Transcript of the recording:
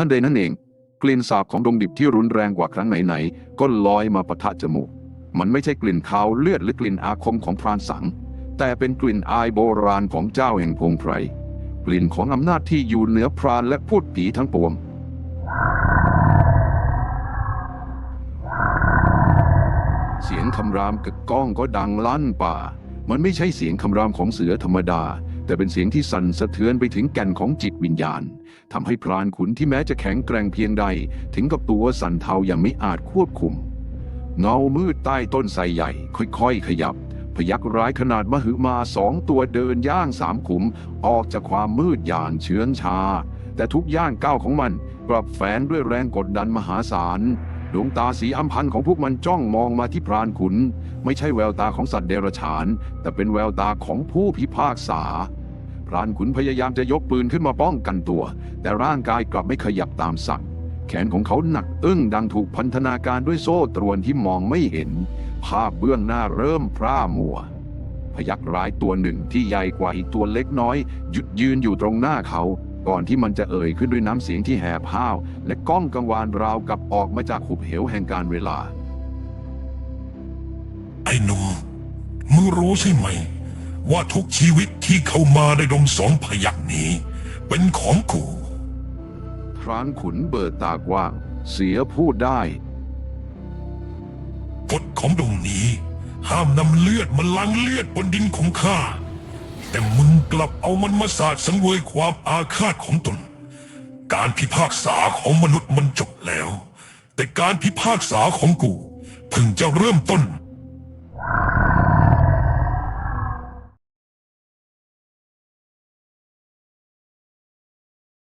ท่านใดนั่นเอง กลิ่นสาบของดงดิบที่รุนแรงกว่าครั้งไหนๆก็ลอยมาปะทะจมูก มันไม่ใช่กลิ่นคาวเลือดหรือกลิ่นอาคมของพรานสัง แต่เป็นกลิ่นอายโบราณของเจ้าแห่งพงไพรกลิ่นของอำนาจที่อยู่เหนือพรานและพูดผีทั้งปวงเสียงคำรามกึกก้องก็ดังลั่นป่า มันไม่ใช่เสียงคำรามของเสือธรรมดา แต่เป็นเสียงที่สั่นสะเทือนไปถึงแก่นของจิตวิญญาณทำให้พรานขุนที่แม้จะแข็งแกร่งเพียงใด ถึงกับตัวสั่นเทาอย่างไม่อาจควบคุม เงามืดใต้ต้นไทรใหญ่ ค่อยๆ ขยับ พยักร้ายขนาดมหึมาสองตัวเดินย่างสามขุม ออกจากความมืดอย่างเชื้องชา แต่ทุกย่างก้าวของมันกลับแฝงด้วยแรงกดดันมหาศาลดวงตาสีอัมพันของพวกมันจ้องมองมาที่พรานขุน ไม่ใช่แววตาของสัตว์เดรัจฉาน แต่เป็นแววตาของผู้พิพากษา พรานขุนพยายามจะยกปืนขึ้นมาป้องกันตัว แต่ร่างกายกลับไม่ขยับตามสั่ง แขนของเขาหนักอึ้งดังถูกพันธนาการด้วยโซ่ตรวนที่มองไม่เห็น ภาพเบื้องหน้าเริ่มพร่ามัว พยักร้ายตัวหนึ่งที่ใหญ่กว่าอีกตัวเล็กน้อย หยุดยืนอยู่ตรงหน้าเขา ก่อนที่มันจะเอ่ยขึ้นด้วยน้ำเสียงที่แหบห้าว และก้องกังวานราวกับออกมาจากหุบเหวแห่งการเวลา ไอ้หนุ่มมึงรู้ใช่ไหม ว่าทุกชีวิตที่เข้ามาในดงสองพยักนี้ เป็นของกูพรานขุนเบิดตากว้างเสียพูดได้กฎของดงนี้ ห้ามนำเลือดมาล้างเลือดบนดินของข้า แต่มึงกลับเอามันมาสาดสังเวยความอาฆาตของตน การพิพากษาของมนุษย์มันจบแล้ว แต่การพิพากษาของกูเพิ่งจะเริ่มต้น